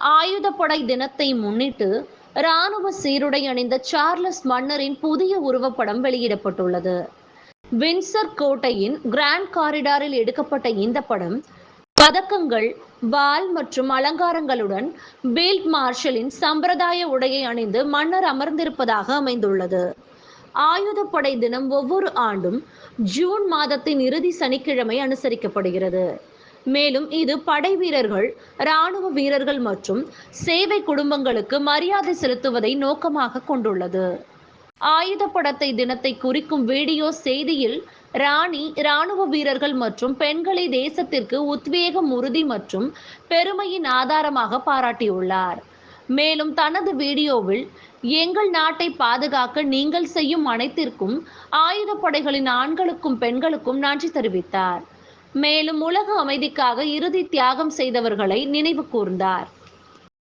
ஆயுதப்படை தினத்தை முன்னிட்டு ராணுவ சீருடை அணிந்த சார்லஸ் மன்னரின் புதிய உருவப்படம் வெளியிடப்பட்டுள்ளது. வின்சர் கோட்டையின் கிராண்ட் காரிடாரில் எடுக்கப்பட்ட இந்த படம் பதக்கங்கள் வால் மற்றும் அலங்காரங்களுடன் பீல்ட் மார்ஷலின் சம்பிரதாய உடையை அணிந்து மன்னர் அமர்ந்திருப்பதாக அமைந்துள்ளது. ஆயுதப்படை தினம் ஒவ்வொரு ஆண்டும் ஜூன் மாதத்தின் இறுதி சனிக்கிழமை அனுசரிக்கப்படுகிறது. மேலும் இது படை வீரர்கள் இராணுவ வீரர்கள் மற்றும் சேவை குடும்பங்களுக்கு மரியாதை செலுத்துவதை நோக்கமாக கொண்டுள்ளது. ஆயுதப்படத்தை தினத்தை குறிக்கும் வீடியோ செய்தியில் ராணி இராணுவ வீரர்கள் மற்றும் பெண்களை தேசத்திற்கு உத்வேகம் உறுதி மற்றும் பெருமையின் ஆதாரமாக பாராட்டியுள்ளார். மேலும் தனது வீடியோவில் எங்கள் நாட்டை பாதுகாக்க நீங்கள் செய்யும் அனைத்திற்கும் ஆயுதப்படைகளின் ஆண்களுக்கும் பெண்களுக்கும் நன்றி தெரிவித்தார். மேலும் உலக அமைதிக்காக இறுதி தியாகம் செய்தவர்களை நினைவு கூர்ந்தார்.